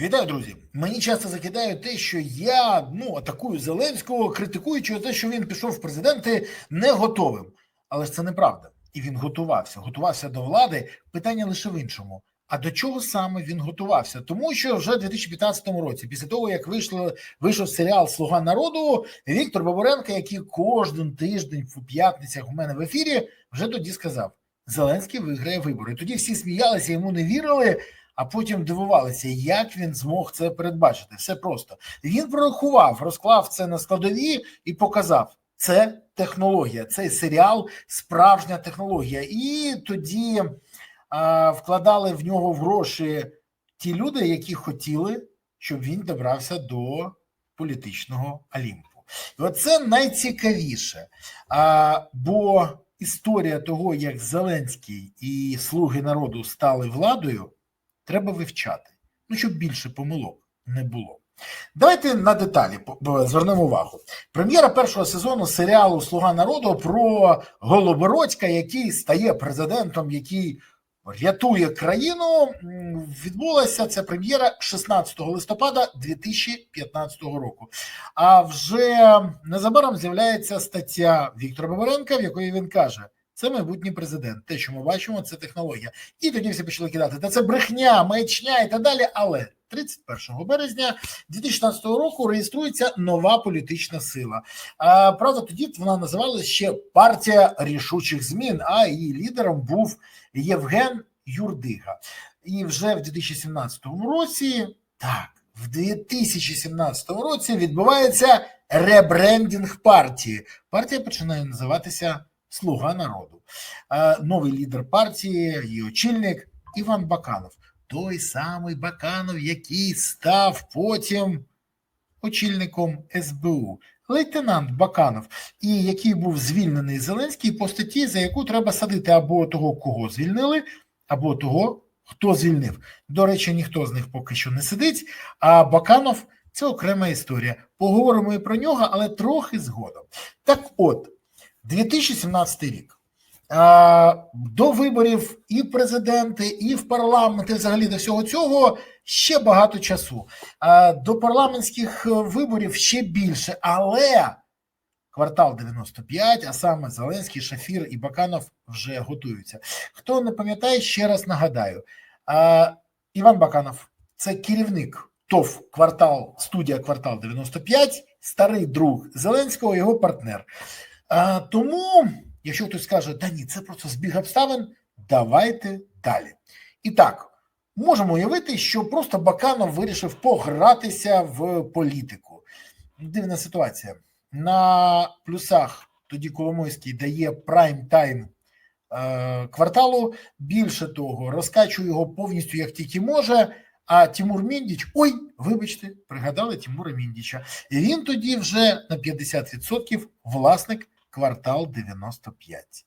Вітаю, друзі. Мені часто закидають те, що я ну атакую Зеленського, критикуючи те, що він пішов в президенти не готовим. Але ж це неправда. І він готувався. Готувався до влади. Питання лише в іншому. А до чого саме він готувався? Тому що вже в 2015 році, після того як вийшло вийшов серіал Слуга народу, Віктор Бабуренко, який кожен тиждень в п'ятницях у мене в ефірі, вже тоді сказав: Зеленський виграє вибори. Тоді всі сміялися, йому не вірили. А потім дивувалися, як він змог це передбачити. Все просто він прорахував, розклав це на складові і показав. Це технологія, цей серіал справжня технологія. І тоді а, вкладали в нього гроші ті люди, які хотіли, щоб він добрався до політичного Олімпу. І оце найцікавіше. А, бо історія того, як Зеленський і слуги народу стали владою треба вивчати, ну щоб більше помилок не було. Давайте на деталі звернемо увагу. Прем'єра першого сезону серіалу Слуга народу про Голобородька, який стає президентом, який рятує країну. Відбулася ця прем'єра 16 листопада 2015 року. А вже незабаром з'являється стаття Віктора Бабаренка, в якої він каже. Це майбутній президент. Те, що ми бачимо, це технологія. І тоді всі почали кидати. Та це брехня, маячня і так далі. Але 31 березня 2016 року реєструється нова політична сила. А, Правда, тоді вона називалася ще партія рішучих змін. А її лідером був Євген Юрдига. І вже в 2017 році так. В 2017 році відбувається ребрендінг партії. Партія починає називатися Слуга народу. Новий лідер партії, її очільник Іван Баканов. Той самий Баканов, який став потім очільником СБУ, лейтенант Баканов, і який був звільнений Зеленський по статті, за яку треба садити або того, кого звільнили, або того, хто звільнив. До речі, ніхто з них поки що не сидить. А Баканов це окрема історія. Поговоримо і про нього, але трохи згодом. Так от. 2017 рік. До виборів і президенти, і в парламент, і взагалі до всього цього ще багато часу. До парламентських виборів ще більше, але квартал 95, а саме Зеленський, Шафір і Баканов вже готуються. Хто не пам'ятає, ще раз нагадаю: Іван Баканов це керівник ТОВ квартал, студія квартал 95, старий друг Зеленського, його партнер. Тому, якщо хтось скаже, да ні, це просто збіг обставин, давайте далі. І так, можемо уявити, що просто Баканов вирішив погратися в політику. Дивна ситуація. На плюсах тоді Коломойський дає прайм-тайм е, кварталу. Більше того, розкачує його повністю як тільки може. А Тимур Міндіч, ой, вибачте, пригадали Тимура Міндіча. І він тоді вже на 50% власник квартал 95.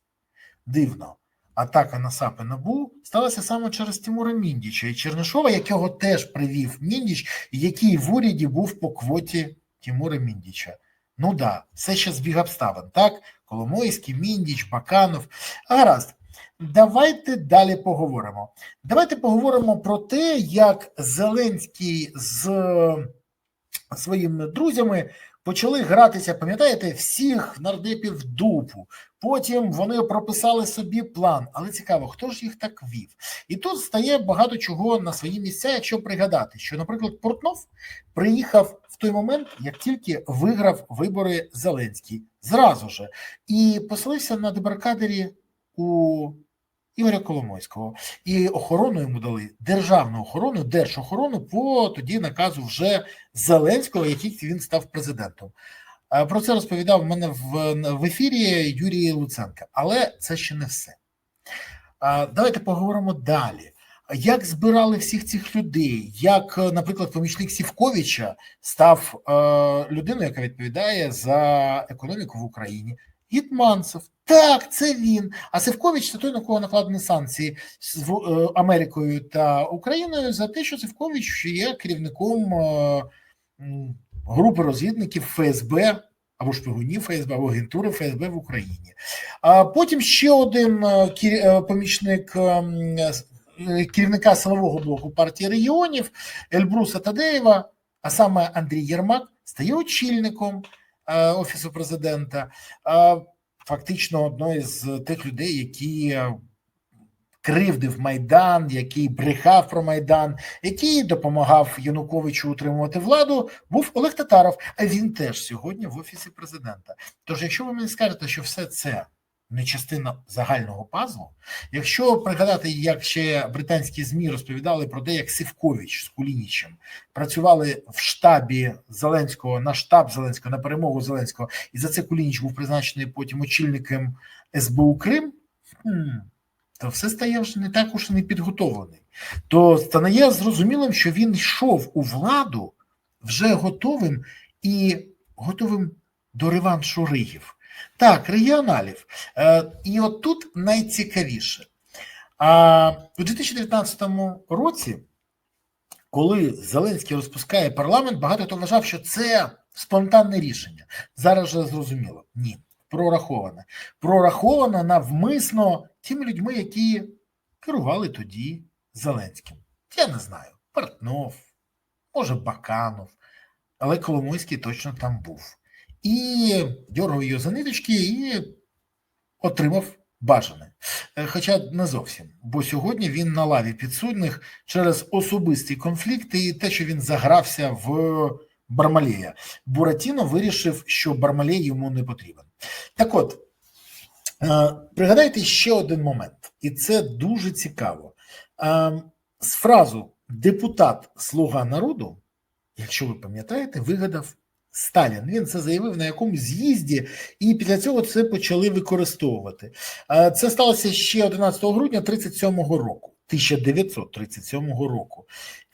Дивно. Атака на САП і НАБУ сталася саме через Тимура Міндіча і Чернишова, якого теж привів Міндіч, який в уряді був по квоті Тимура Міндіча. Ну да, все ще збіг обставин, так? Коломойський, Міндіч, Баканов. Гаразд. Давайте далі поговоримо. Давайте поговоримо про те, як Зеленський з своїми друзями почали гратися, пам'ятаєте, всіх нардепів дупу. Потім вони прописали собі план. Але цікаво, хто ж їх так вів? І тут стає багато чого на свої місця, якщо пригадати, що, наприклад, Портнов приїхав в той момент, як тільки виграв вибори Зеленський, зразу же, і поселився на дебаркадері у Ігоря Коломойського. І охорону йому дали державну охорону, держохорону по тоді наказу вже Зеленського, який він став президентом. Про це розповідав мене в, в ефірі Юрій Луценко. Але це ще не все. Давайте поговоримо далі. Як збирали всіх цих людей, як, наприклад, помічник Сівковича став е, людиною, яка відповідає за економіку в Україні, Гітманцев. Так, це він. А Севкович це той, на кого накладені санкції з Америкою та Україною за те, що Севкович є керівником групи розвідників ФСБ або шпигунів ФСБ, або агентури ФСБ в Україні. А потім ще один помічник е, керівника силового блоку партії регіонів Ельбруса Тадеєва, а саме Андрій Єрмак, стає очільником е, офісу президента. Е, Фактично, одної з тих людей, які е, кривдив Майдан, який брехав про Майдан, який допомагав Януковичу утримувати владу, був Олег Татаров. А він теж сьогодні в офісі президента. Тож, якщо ви мені скажете, що все це не частина загального пазлу, якщо пригадати, як ще британські змі розповідали про те, як Сівкович з Кулінічем працювали в штабі Зеленського на штаб Зеленського на перемогу Зеленського, і за це Кулініч був призначений потім очільником СБУ Крим. То все стає вже не так уж не підготовлений. То стає зрозумілим, що він йшов у владу вже готовим і готовим до реваншу Ригів. Так, регіоналів. Е, і от тут найцікавіше. А у 2019 році, коли Зеленський розпускає парламент, багато хто вважав, що це спонтанне рішення. Зараз вже зрозуміло. Ні, прораховане. Прораховане навмисно тими людьми, які керували тоді Зеленським. Я не знаю, Портнов, може, Баканов, але Коломойський точно там був. І дьоргав його за ниточки і отримав бажане. Е, Хоча не зовсім, бо сьогодні він на лаві підсудних через особисті конфлікти і те, що він загрався в Бармалея. Буратіно вирішив, що Бармалей йому не потрібен. Так от, е, пригадайте ще один момент, і це дуже цікаво. Е, З фразу депутат Слуга народу, якщо ви пам'ятаєте, вигадав Сталін. Він це заявив на якомусь з'їзді, і після цього це почали використовувати. Е, Це сталося ще 11 грудня 37-го року, 1937 року.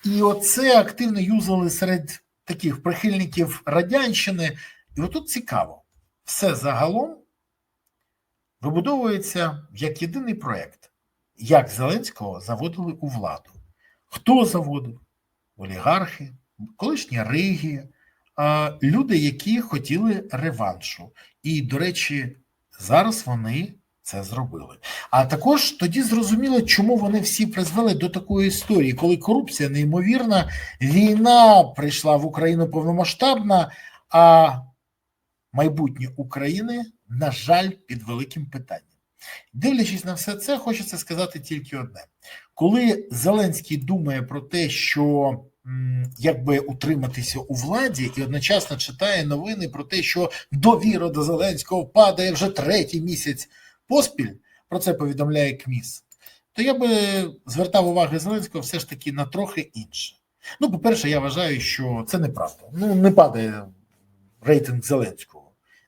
І оце активно юзали серед таких прихильників радянщини. І отут цікаво, все загалом вибудовується як єдиний проєкт, як Зеленського заводили у владу. Хто заводив? Олігархи, колишні Риги, люди, які хотіли реваншу. І, до речі, зараз вони це зробили. А також тоді зрозуміло, чому вони всі призвели до такої історії, коли корупція неймовірна, війна прийшла в Україну повномасштабна, а майбутнє України, на жаль, під великим питанням. Дивлячись на все це, хочеться сказати тільки одне: коли Зеленський думає про те, що якби утриматися у владі, і одночасно читає новини про те, що довіра до Зеленського падає вже третій місяць поспіль, про це повідомляє КМІС, то я би звертав увагу Зеленського все ж таки на трохи інше. Ну, по-перше, я вважаю, що це неправда. Ну, не падає рейтинг Зеленського.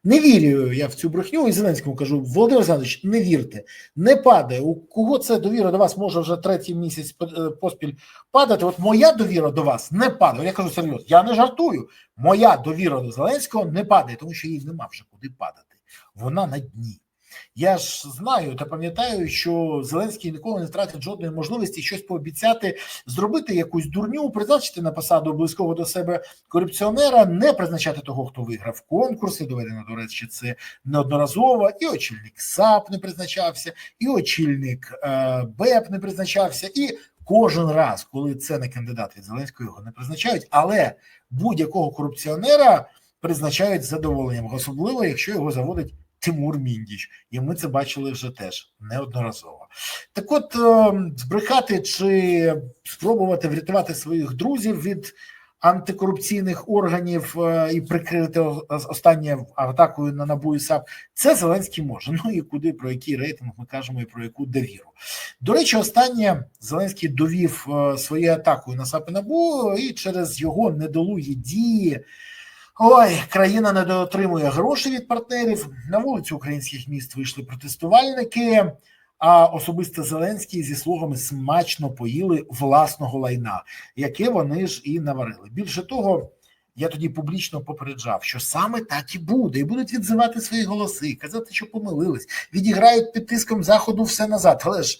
Не вірю я в цю брехню і Зеленському кажу, Володимир Олександрович, не вірте, не падає. У кого це довіра до вас може вже третій місяць е, поспіль падати? От моя довіра до вас не падає. Я кажу серйозно, я не жартую. Моя довіра до Зеленського не падає, тому що їй нема вже куди падати. Вона на дні. Я ж знаю та пам'ятаю, що Зеленський ніколи не втратить жодної можливості щось пообіцяти, зробити якусь дурню, призначити на посаду близького до себе корупціонера, не призначати того, хто виграв конкурси. Доведено до речі, це неодноразово. І очільник САП не призначався, і очільник е, БЕП не призначався, і кожен раз, коли це не кандидат від Зеленського, його не призначають. Але будь-якого корупціонера призначають з задоволенням, особливо якщо його заводить. Тимур Міндіч, і ми це бачили вже теж неодноразово. Так, от збрехати чи спробувати врятувати своїх друзів від антикорупційних органів е, і прикрити останнє атакою на НАБУ і САП, це Зеленський може. Ну і куди про який рейтинг ми кажемо і про яку довіру. До речі, останнє Зеленський довів е, своєю атакою на САП і НАБУ, і через його недолугі дії. Ой, країна не дотримує грошей від партнерів. На вулицю українських міст вийшли протестувальники. А особисто Зеленський зі слугами смачно поїли власного лайна, яке вони ж і наварили. Більше того, я тоді публічно попереджав, що саме так і буде, і будуть відзивати свої голоси, казати, що помилились, відіграють під тиском заходу все назад. Але ж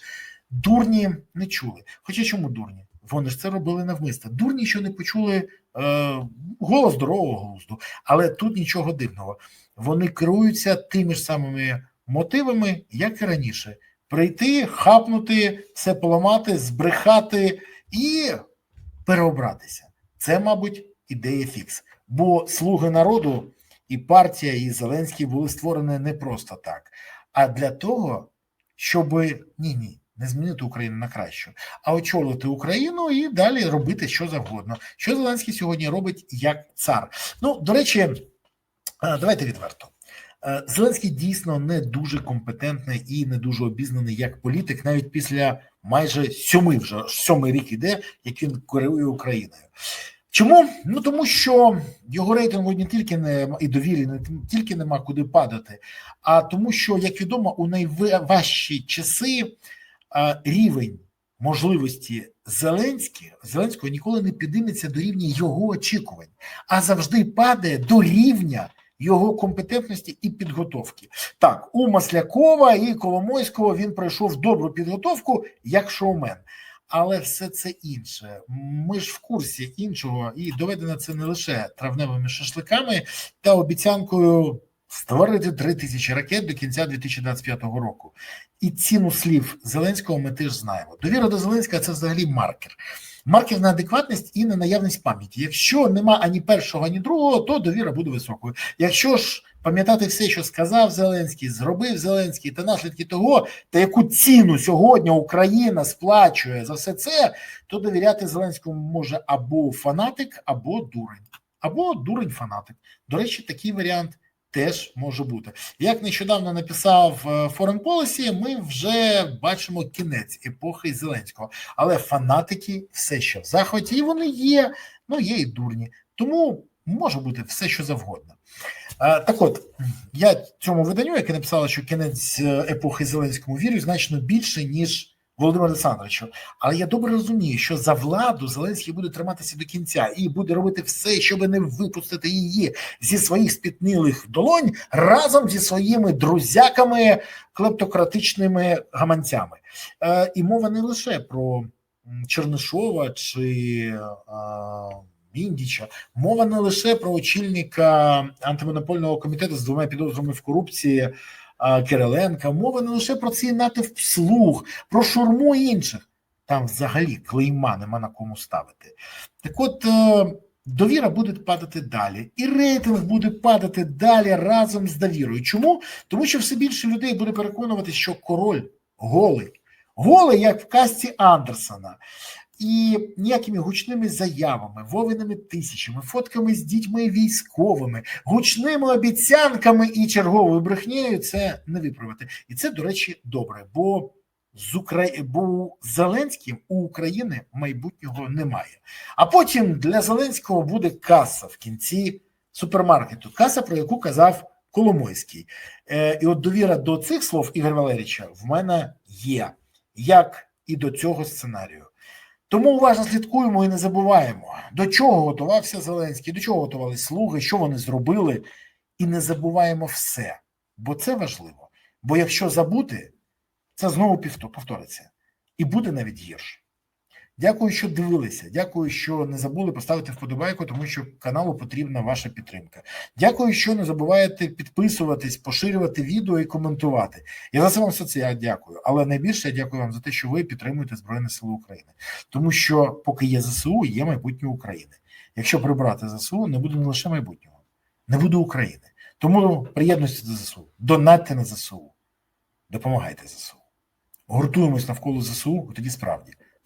дурні не чули. Хоча чому дурні? Вони ж це робили навмисно. Дурні, що не почули голос здорового глузду, але тут нічого дивного. Вони керуються тими ж самими мотивами, як і раніше: прийти, хапнути, все поламати, збрехати і переобратися. Це, мабуть, ідея фікс. Бо слуги народу і партія, і Зеленський були створені не просто так, а для того, щоб ні, ні, не змінити Україну на кращу, а очолити Україну і далі робити що завгодно. Що Зеленський сьогодні робить як цар? Ну, до речі, е, давайте відверто. Е, Зеленський дійсно не дуже компетентний і не дуже обізнаний як політик, навіть після майже сьоми вже сьомий рік іде, як він керує Україною. Чому? Ну тому що його рейтингу не тільки не і довірі, не тільки нема куди падати, а тому, що як відомо, у найважчі часи рівень можливості Зеленського Зеленського ніколи не підійметься до рівня його очікувань, а завжди падає до рівня його компетентності і підготовки. Так, у Маслякова і Коломойського він пройшов добру підготовку як шоумен. Але все це інше. Ми ж в курсі іншого, і доведено це не лише травневими шашликами та обіцянкою створити три тисячі ракет до кінця 2025 року. І ціну слів Зеленського ми теж знаємо. Довіра до Зеленського це взагалі маркер. Маркер на адекватність і на наявність пам'яті. Якщо нема ані першого, ані другого, то довіра буде високою. Якщо ж пам'ятати все, що сказав Зеленський, зробив Зеленський та наслідки того, та яку ціну сьогодні Україна сплачує за все це, то довіряти Зеленському може або фанатик, або дурень, або дурень-фанатик. До речі, такий варіант теж може бути. Як нещодавно написав е, Foreign Policy, ми вже бачимо кінець епохи Зеленського, але фанатики все ще в захваті, і вони є, ну є і дурні. Тому може бути все, що завгодно. Е, так от я цьому виданню, яке написало, що кінець е, епохи Зеленському вірю, значно більше, ніж. Володимир Олександровичу, але я добре розумію, що за владу Зеленський буде триматися до кінця і буде робити все, щоб не випустити її зі своїх спітнилих долонь разом зі своїми друзяками, клептократичними гаманцями. Е, І мова не лише про Чернишова чи е, Міндіча, мова не лише про очільника антимонопольного комітету з двома підозрами в корупції. Кириленка, мова не лише про цей натовп слуг, про шурму інших. Там взагалі клейма нема на кому ставити. Так от е, довіра буде падати далі, і рейтинг буде падати далі разом з довірою. Чому? Тому що все більше людей буде переконувати, що король голий. Голий, як в касті Андерсона і ніякими гучними заявами, вовиними тисячами, фотками з дітьми військовими, гучними обіцянками і черговою брехнею це не виправити. І це, до речі, добре. Бо з Укра... бо Зеленським у України майбутнього немає. А потім для Зеленського буде каса в кінці супермаркету. Каса, про яку казав Коломойський. Е, І от довіра до цих слов Ігоря Валерійовича в мене є, як і до цього сценарію. Тому уважно слідкуємо і не забуваємо, до чого готувався Зеленський, до чого готувалися слуги, що вони зробили, і не забуваємо все, бо це важливо. Бо якщо забути, це знову повториться, і буде навіть гірше. Дякую, що дивилися. Дякую, що не забули поставити вподобайку, тому що каналу потрібна ваша підтримка. Дякую, що не забуваєте підписуватись, поширювати відео і коментувати. Я за це вам все це я дякую. Але найбільше я дякую вам за те, що ви підтримуєте Збройні Сили України, тому що поки є ЗСУ, є майбутнє України. Якщо прибрати ЗСУ, не буде не лише майбутнього, не буде України. Тому приєднуйтесь до ЗСУ, донатьте на ЗСУ, допомагайте ЗСУ. Гуртуємось навколо ЗСУ, тоді справді